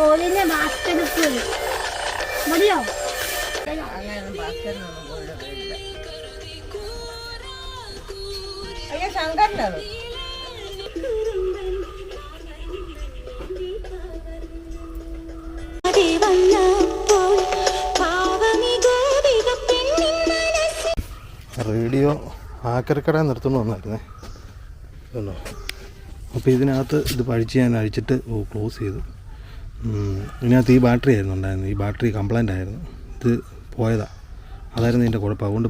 കോലിനെ basket മതിയോ? അയ്യോ ശങ്കരനത് radio ആക്കരക്കട നിർത്തുന്നു വന്നായിരുന്നേ കണ്ടോ അപ്പോൾ ഇതിനകത്ത് ഇത് പഴിച്ച് ഞാൻ അഴിച്ചിട്ട് ഓ ക്ലോസ് ചെയ്തു. ഇതിനകത്ത് ഈ ബാറ്ററി ആയിരുന്നു ഉണ്ടായിരുന്നത്. ഈ ബാറ്ററി കംപ്ലൈന്റ് ആയിരുന്നു. ഇത് പോയതാ. അതായിരുന്നു ഇതിന്റെ കുഴപ്പം. അതുകൊണ്ട്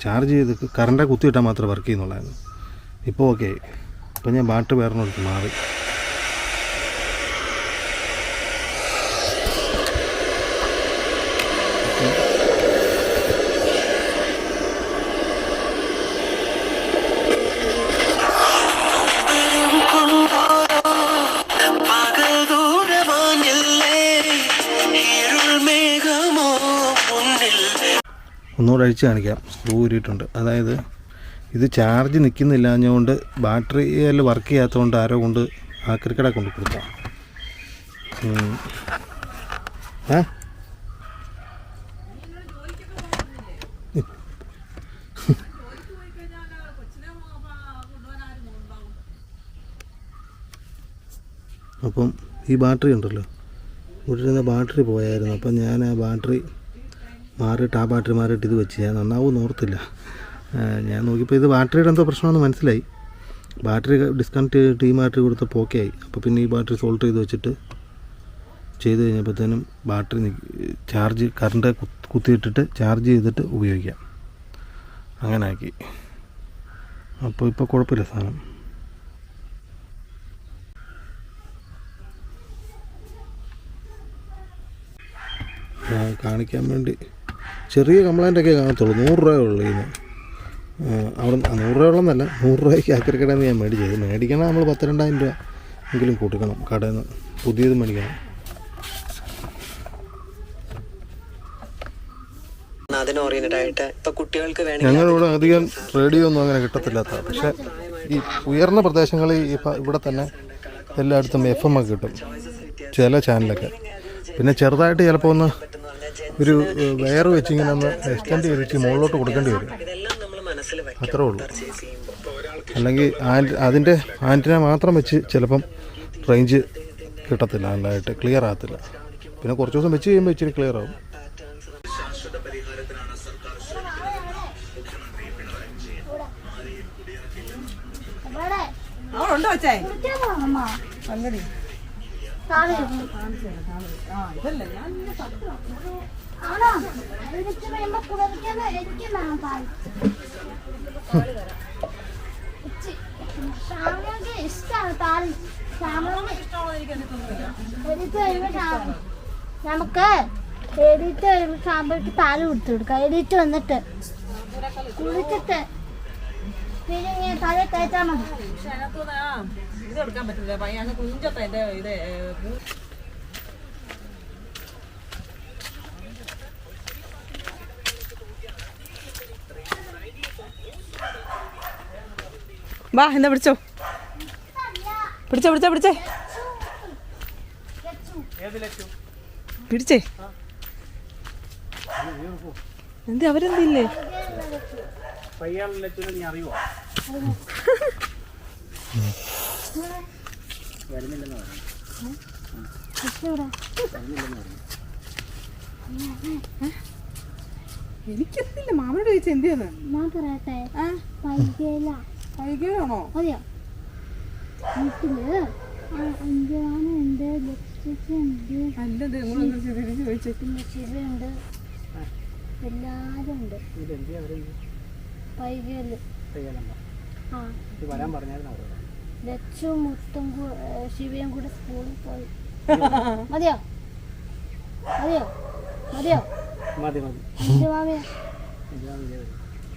ചാർജ് ചെയ്ത് കറണ്ടെ കുത്തിയിട്ടാൽ മാത്രമേ വർക്ക് ചെയ്യുന്നുള്ളായിരുന്നു. ഇപ്പോൾ ഓക്കെ ആയി. ഞാൻ ബാറ്ററി വേറെ മാറി. ഒന്നുകൂടെ അഴിച്ച് കാണിക്കാം. സ്ക്രൂ ഊരിയിട്ടുണ്ട്. അതായത് ഇത് ചാർജ് നിൽക്കുന്നില്ലാഞ്ഞുകൊണ്ട് ബാറ്ററിയിൽ വർക്ക് ചെയ്യാത്തതുകൊണ്ട് ആരോ കൊണ്ട് ആ ക്രിക്കറ്റ കൊണ്ട് കൊടുക്കാം അപ്പം ഈ ബാറ്ററി ഉണ്ടല്ലോ. ഇവിടെ ബാറ്ററി പോയായിരുന്നു. അപ്പം ഞാൻ ആ ബാറ്ററി മാറിയിട്ട് ആ ബാറ്ററി മാറിയിട്ട് ഇത് വെച്ച്. ഞാൻ നന്നാവും ഓർത്തില്ല. ഞാൻ നോക്കിയപ്പോൾ ഇത് ബാറ്ററിയുടെ എന്തോ പ്രശ്നമാണെന്ന് മനസ്സിലായി. ബാറ്ററി ഡിസ്കണക്ട് ചെയ്തിട്ട് ഈ ബാറ്ററി കൊടുത്തപ്പോൾ ഓക്കെ ആയി. അപ്പോൾ പിന്നെ ഈ ബാറ്ററി സോൾട്ട് ചെയ്ത് വെച്ചിട്ട് ചെയ്ത് കഴിഞ്ഞപ്പോഴത്തേനും ബാറ്ററി ചാർജ് കറണ്ട് കുത്ത്- കുത്തിയിട്ടിട്ട് ചാർജ് ചെയ്തിട്ട് ഉപയോഗിക്കാം. അങ്ങനെ ആക്കി. അപ്പോൾ ഇപ്പോൾ കുഴപ്പമില്ല സാധനം. കാണിക്കാൻ വേണ്ടി ചെറിയ കംപ്ലൈന്റ് ഒക്കെ കാണത്തുള്ളൂ. നൂറ് രൂപയേ ഉള്ളൂ ഇതിന്. അവിടെ നൂറ് രൂപ ഉള്ളതെന്നല്ല നൂറ് രൂപയ്ക്ക് ആക്രിക്കടയിൽ നിന്ന് ഞാൻ മേടിച്ചത് മേടിക്കണം നമ്മൾ പത്ത് രണ്ടായിരം രൂപ എങ്കിലും കൂട്ടിക്കണം കടയിൽ നിന്ന്. പുതിയത് മേടിക്കണം. ഞങ്ങളിവിടെ അധികം റേഡിയോ ഒന്നും അങ്ങനെ കിട്ടത്തില്ലാത്ത. പക്ഷെ ഈ ഉയർന്ന പ്രദേശങ്ങളിൽ ഇപ്പം ഇവിടെ തന്നെ എല്ലായിടത്തും എഫ് എം ഒക്കെ കിട്ടും. ചില ചാനലൊക്കെ പിന്നെ ചെറുതായിട്ട് ചിലപ്പോൾ ഒന്ന് ഒരു വയർ വെച്ച് ഇങ്ങനെ ഒന്ന് എക്സ്റ്റെൻഡ് ചെയ്തിട്ട് മുകളിലോട്ട് കൊടുക്കേണ്ടി വരും. ഇതെല്ലാം നമ്മൾ മനസ്സിൽ വെക്കണം അത്രേ ഉള്ളൂ. പർച്ചേസ് ചെയ്യുമ്പോൾ അല്ലെങ്കിൽ ആന്റ് അതിന്റെ ആന്റിന മാത്രം വെച്ച് ചിലപ്പം റേഞ്ച് കിട്ടത്തില്ല നല്ലതായിട്ട് ക്ലിയർ ആകത്തില്ല. പിന്നെ കുറച്ച് ദിവസം വെച്ച് കഴിയുമ്പോൾ ഇച്ചിരി ക്ലിയർ ആവും. ഉണ്ടോ ചേ ആ ഇതല്ലേ ഞാൻ നമുക്ക് എഴുതിട്ട് വരുമ്പോ ശ്യാമക്ക് താൽ കൊടുത്തു കൊടുക്കാം. എഴുതിട്ട് വന്നിട്ട്. കുളിച്ചിട്ട് പിന്നെ ഇങ്ങനെ തല തേച്ചാൽ മതി പക്ഷെ അതിനകത്തുനിന്ന് ആ ഇത് എടുക്കാൻ പറ്റില്ല പയ്യ അങ്ങ് കുഞ്ചത്തെ എന്റെ ഇത് ഏ, പൂ- വാ എന്താ പിടിച്ചോ? പിടിച്ചോ പിടിച്ചോ പിടിച്ചേ. പിടിച്ചേ. എന്ത് അവരെന്തില്ലേ? എനിക്കെന്തില്ല? മാമനോട് ചോദിച്ചാ എന്തിയാന്ന്? ആ. പറയട്ടെ വീട്ടിൽ എന്താണ് എന്റെ ഉണ്ട്. നിങ്ങളൊന്ന് ആ. വരാൻ മുത്തും ശിവയും കൂടെ സ്കൂളിൽ പോയി. മതിയോ? മതിയോ? മതിയോ? മതി മതി.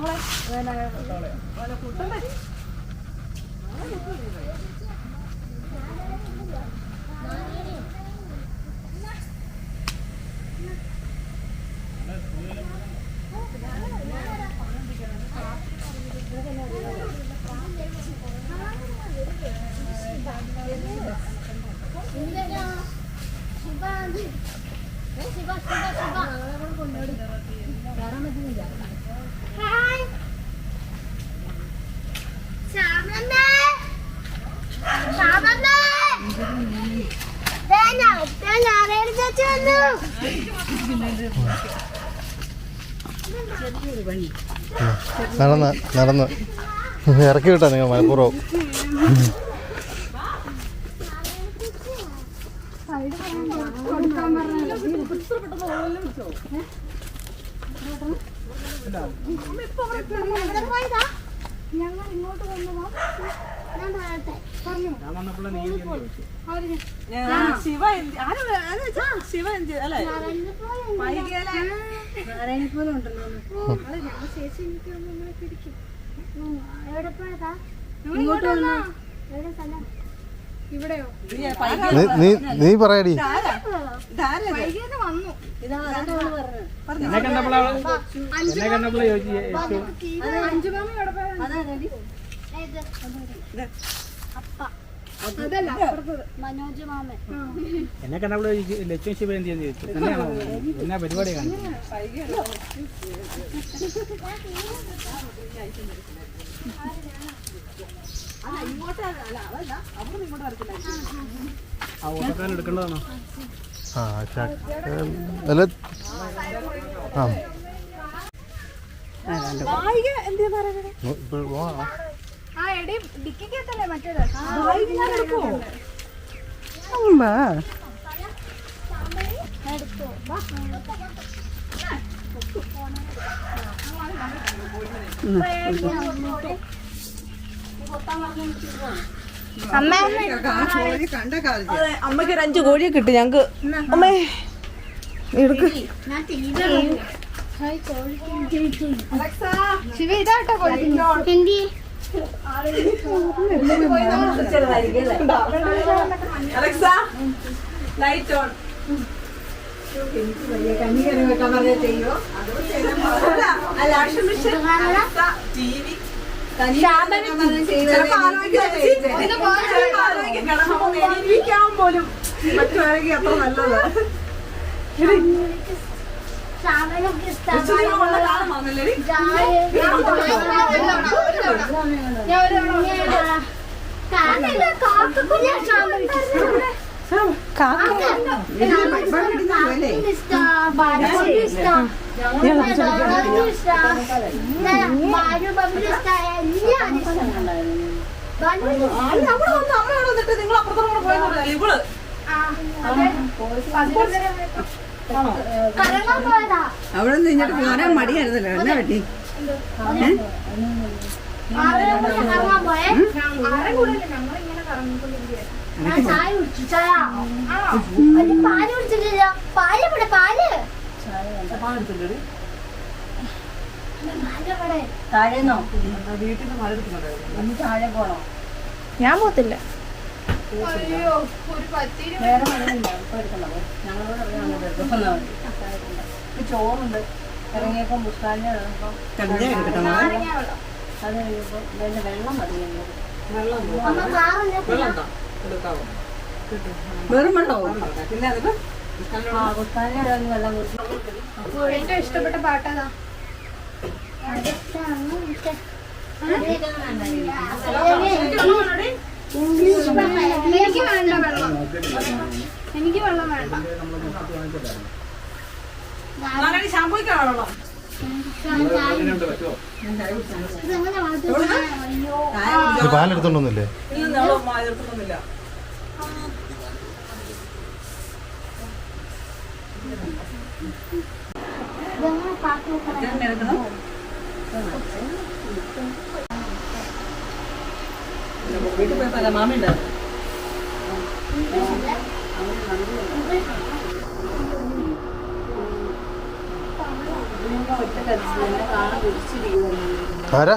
ദേ ലച്ചും ശിവയും ഉണ്ടോ? എന്റെ പോത് വീടല്ല ഏ ഹായ് ശ്യാമമ്മേ ശ്യാമമ്മേ ദേ ഞാൻ ദേ ഞാനേട് ചേച്ചി വന്നു നടന്ന് നടന്ന്. ഇറക്കി വിട്ടാ നിങ്ങൾ പോയതാ ഞങ്ങൾ ഇങ്ങോട്ട് വന്നതാ. നീ ശിവ? എവിടെ പോയതാ ഇങ്ങോട്ട് വന്നോ എവിടെ സ്ഥലം പറയടി? എന്നെ കണ്ടപ്പോഴാ എന്നെ കണ്ടപ്പോഴേ ചോദിച്ചു യേശു മനോജ് മാമൻ എന്നെ കണ്ടപ്പോഴേ ചോദിച്ചു ലക്ഷ്മി ശിവ എന്ത് ചെയ്യാൻ ചോദിച്ചു തന്നെയാണോ? എന്നാ പരിപാടി കാണിച്ചു ആ ഓട്ടക്കാരൻ എടുക്കേണ്ടതാണോ? ആ ചക്ക അല്ല ആ. അമ്മയ്ക്ക് ഒരു അഞ്ച് കോഴിയെ കിട്ടി ഞങ്ങക്ക്. അമ്മേ. എടുക്ക്. ഹിന്ദി അലക്സ ലൈറ്റ് ഓൺ പോലും പറ്റുവാണെങ്കിൽ അത്ര നല്ലത്. നിങ്ങൾ അപ്പുറത്തോടെ കൂടെ പോയെന്നല്ലേ ഇവൾ? അവിടെ നിന്ന് ഇങ്ങോട്ട് പോരാൻ മടിയായിരുന്നല്ലോ. എന്നാ പറ്റി? ചായ കുടിച്ചു ചായ അത് പാൽ കുടിച്ചിട്ടില്ല പാൽ ഇവിടെ പാൽ പാൽ ഇവിടെ താഴേന്നോ വീട്ടിൽ നിന്ന് താഴെ പോണോ? ഞാൻ പോത്തില്ല വേറെ മഴയുണ്ടോ ഇപ്പൊ എടുക്കണത്. ഞങ്ങളോട് അറിയാവുന്നത് എടുക്കുന്ന ഇപ്പൊ ചോറുണ്ട്. ഇറങ്ങിയപ്പം പുസ്തകം ഇറങ്ങുമ്പം അത് കഴിയുമ്പോൾ പിന്നെ വെള്ളം മതി വെറും വെള്ളമോ? പിന്നെ കുടിച്ചു ഏറ്റവും ഇഷ്ടപ്പെട്ട പാട്ടതാ ഇംഗ്ലീഷ് എനിക്ക് വേണ്ട വെള്ളം. എനിക്ക് വെള്ളം വേണ്ട. പാലെടുത്തോണ്ടൊന്നുമില്ലേ? ഇല്ല വീട്ടിൽ പോയപ്പോ മാമി ഉണ്ടായിരുന്നു ആരാ?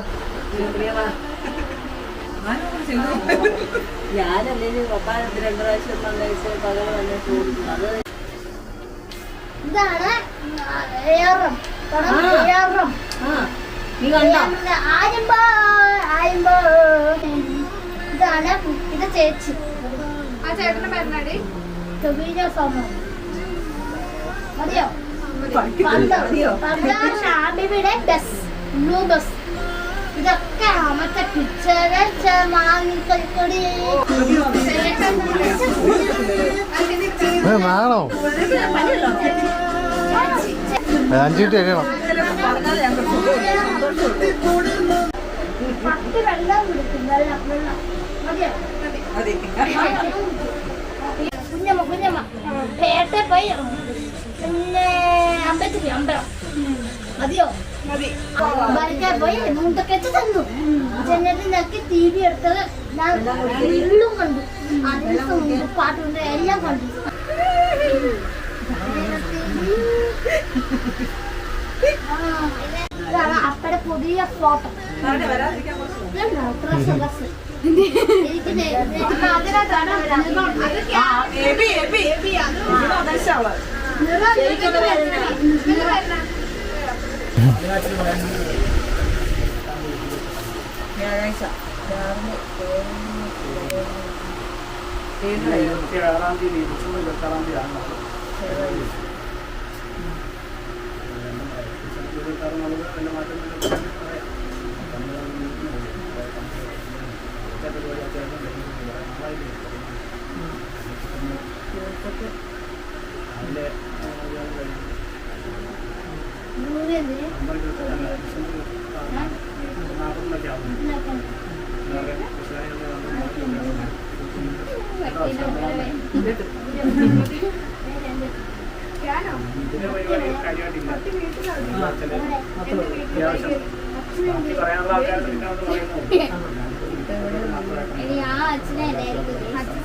ഞാനല്ലേ പപ്പാനത്ത് രണ്ടു പ്രാവശ്യം കഴിച്ച് പകൽ വന്ന് ചോദിക്കുന്നു അത് ഇതാണ് നീ കണ്ടോ? ആരുമ്പോ ആരുമ്പോ ഇതാണ് ഇത് ചേച്ചി. ആ ചേട്ടന്റെ പേരനാടി ടൊബീനോ സോമോ. മതിയോ? ഷാബിയുടെ ബസ് ബ്ലൂ ബസ്. ഇതൊക്കെ മറ്റേ പിക്ചർ വാങ്ങിക്കൊടി വേണോ അഞ്ചിട്ട് കഴിയണം. കുഞ്ഞമ്മ കുഞ്ഞമ്മ. പേട്ട പോയി. പിന്നെ അമ്പലത്തിൽ അമ്പലം. മതിയോ? വരയ്ക്കാൻ പോയി മുണ്ടൊക്കെ തന്നു. ചെന്നിട്ട് ഞങ്ങൾക്ക് ടി വി എടുത്തത് എല്ലാം കണ്ടു. അതിന് പാട്ടുണ്ട് എല്ലാം കണ്ടു. അപ്പടെ പുതിയ ഫോട്ടോ. വ്യാഴാഴ്ച. ഇരുപത്തി ആറാം തീയതി ഇരുപത്തി ആറാം തീയതി ആണ്. ഇതിന്റെ പരിപാടി കാര്യമായിട്ടില്ല അത്യാവശ്യം ബാക്കി പറയാനുള്ള ആൾക്കാർ പിന്നെ ഒന്ന്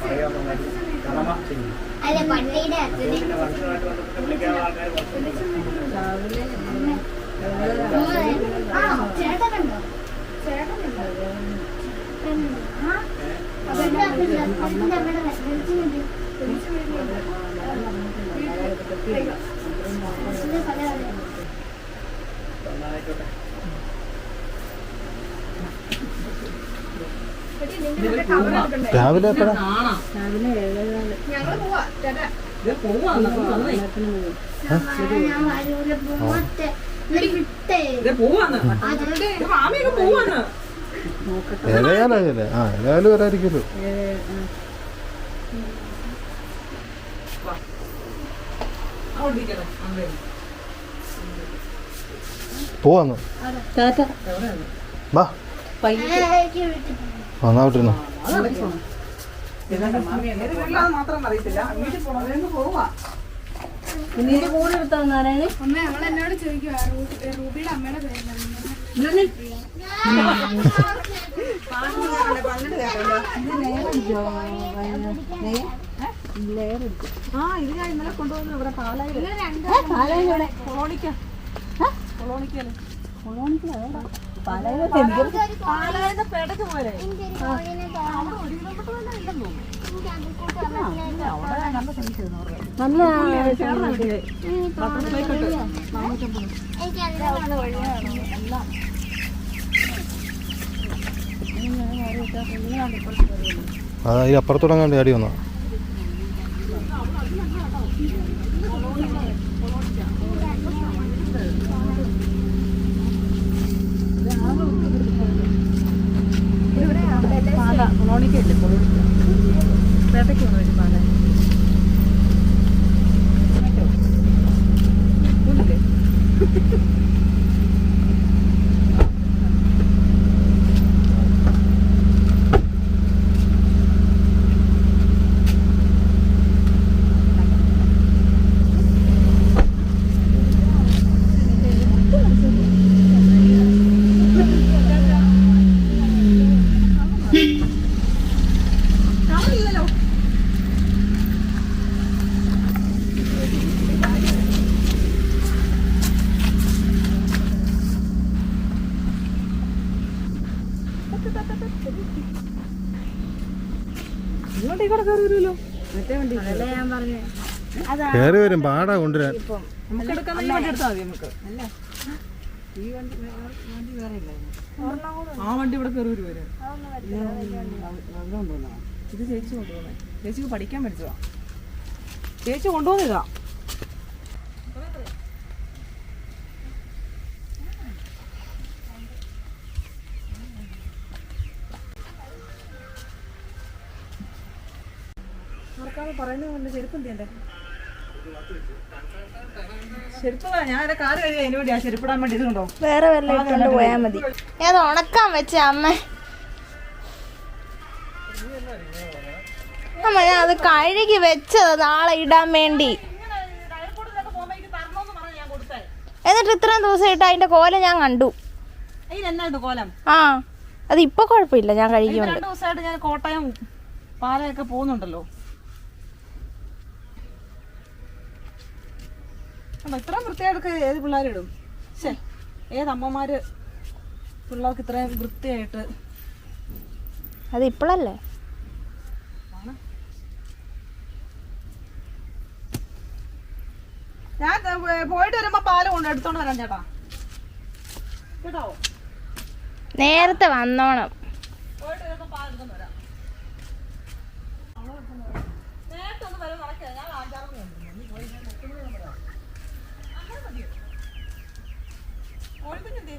പറയുന്നു കടമ ചെയ്യും അല്ല പള്ളിയുടെ അച്ഛനെ ആ ചേട്ടനുണ്ടോ ചേട്ടനുണ്ടോ രാവിലെ എപ്പോഴാ? ആ. ഏതായാലും വരാതിരിക്കുമല്ലോ പോവാന്ന് വാ. എനിക്ക് വിട്ടു വന്നാ വിട്ടിരുന്നു? മാത്രം അറിയത്തില്ല വീട്ടിൽ പോകണമെന്ന് പോവാ നിന്റെ കൂടെ എടുത്തോ നാരായണ അമ്മ അവൾ എന്നോട് ചോദിക്കുവാ റൂബിയുടെ അമ്മയുടെ പേര് ആ ഇത് ഞാൻ ഇന്നലെ കൊണ്ടുവന്നു ഇവിടെ പാലായിൽ പാലായുടെ പേടക്ക് പോലെ അതാ ഈ അപ്പുറത്തോടങ്ങാണ്ട് ചാടി വന്നാ. കൊളോണിക്കല്ലേ കൊളോണിക്ക. പേട്ടയ്ക്ക് ഒന്ന് വരും പാലേ വരും പാടാ കൊണ്ടുവരാൻ. ആ വണ്ടി ഇവിടെ കയറി വരും ഇത് ചേച്ചി കൊണ്ടുപോകുന്നത് ചേച്ചിക്ക് പഠിക്കാൻ പഠിച്ചതാ. ചേച്ചി കൊണ്ടുപോകുന്നതാ പറയുന്നത് കൊണ്ട് ചെരുപ്പ് എന്തിയണ്ടേ വേറെ വല്ല ഇട്ടുകൊണ്ട് പോയാ മതി. അത് ഉണക്കാൻ വെച്ച അമ്മ. അമ്മ ഞാൻ അത് കഴുകി വെച്ചത് നാളെ ഇടാൻ വേണ്ടി. എന്നിട്ട് ഇത്രയും ദിവസം ഇട്ട് അതിന്റെ കോലം ഞാൻ കണ്ടു. ആ അത് ഇപ്പൊ കുഴപ്പമില്ല ഞാൻ കഴുകി കഴുകിയുണ്ട് കോട്ടയം പാലയൊക്കെ പോകുന്നുണ്ടല്ലോ. ഇത്രയും വൃത്തിയായിട്ടൊക്കെ ഏത് പിള്ളേരിടും? ശേ ഏത് അമ്മമാര് പിള്ളേർക്ക് ഇത്രയും വൃത്തിയായിട്ട്? അത് ഇപ്പോഴല്ലേ ഞാൻ പോയിട്ട് വരുമ്പോ പാൽ കൊണ്ട് എടുത്തോണ്ട് വരാം ചേട്ടാ. കേട്ടോ? നേരത്തെ വന്നോണം. പോയിട്ട് വരുമ്പോ പാൽ എടുത്തോണ്ട് വരാം. നേരത്തെ ഒന്ന് വരും നടക്കുക ഞാൻ അഞ്ചാറ് മണി ഉണ്ട്. നീ പോയി ഞാൻ എട്ട് മണി ആകുമ്പോ വരാം. അങ്ങനെ മതിയോ? കോഴിക്കുഞ്ഞെന്തേ?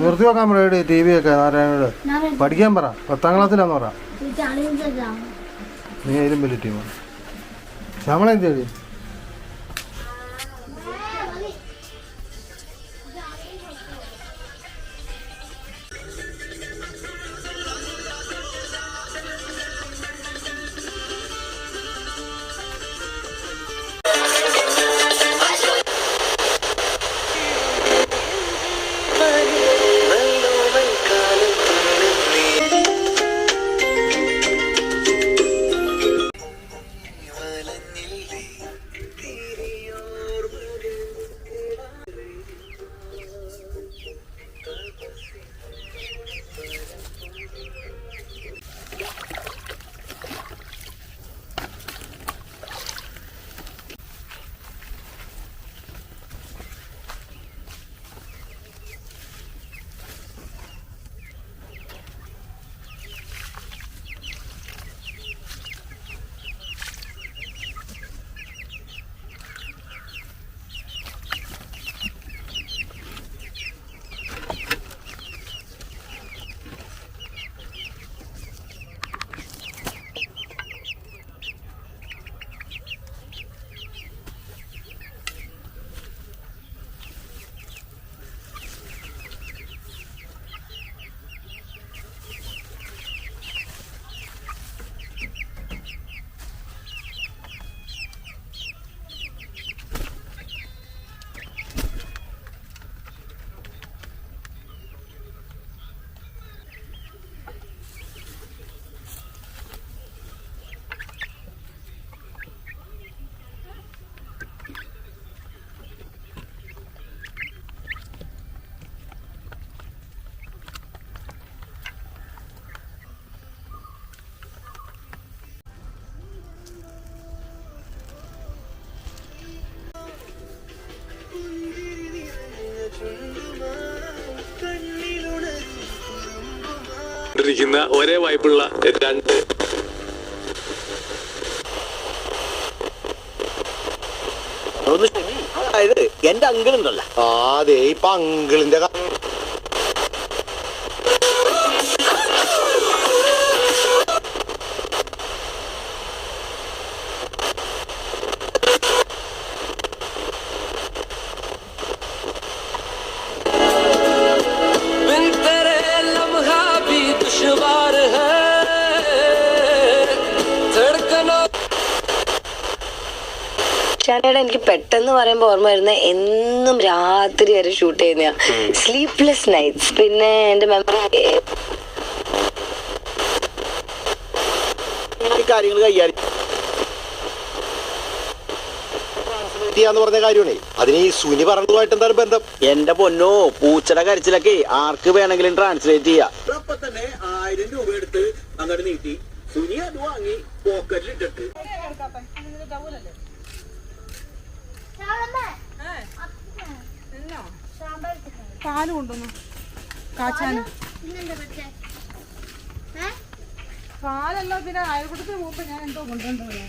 നിർത്തി വെക്കാൻ പറയടി ടി വി ഒക്കെ നാരായണോട് പഠിക്കാൻ പറ പത്താം ക്ലാസ്സിലാന്ന് പറ. നീ അതിലും വലിയ ടീമാണ്. എന്ത് ചെയ്യും ിരിക്കുന്ന ഒരേ വായ്പുള്ള രണ്ട് അതായത് എന്റെ അങ്കിൾ ഉണ്ടല്ലോ ആ അതെ ഇപ്പൊ അങ്കിളിന്റെ സുഷാനയുടെ എനിക്ക് പെട്ടെന്ന് പറയുമ്പോൾ ഓർമ്മ വരുന്ന എന്നും രാത്രി വരെ ഷൂട്ട് ചെയ്യുന്ന സ്ലീപ്ലെസ് നൈറ്റ്സ് പിന്നെ എന്റെ മെമ്മറി കാര്യങ്ങൾ കൈകാര്യം ചെയ്യാന്ന് പറഞ്ഞ കാര്യമാണ്. അതിന് ഈ സുനി പറഞ്ഞതുമായിട്ട് എന്താണ് ബന്ധം? എന്റെ പൊന്നോ പൂച്ചട കരച്ചിലൊക്കെ ആർക്ക് വേണമെങ്കിലും ട്രാൻസ്ലേറ്റ് ചെയ്യാം. അപ്പൊ തന്നെ ആയിരം രൂപ എടുത്ത് അങ്ങോട്ട് നീട്ടി. സുനി അത് വാങ്ങി പോക്കറ്റിൽ ഇട്ടിട്ട്. പാൽ കൊണ്ടുവന്നു. കാച്ചാന്. പാലല്ല പിന്നെ അയൽക്കൂട്ടത്തിന് പോകുമ്പോ ഞാൻ എന്തോ കൊണ്ടുവന്നു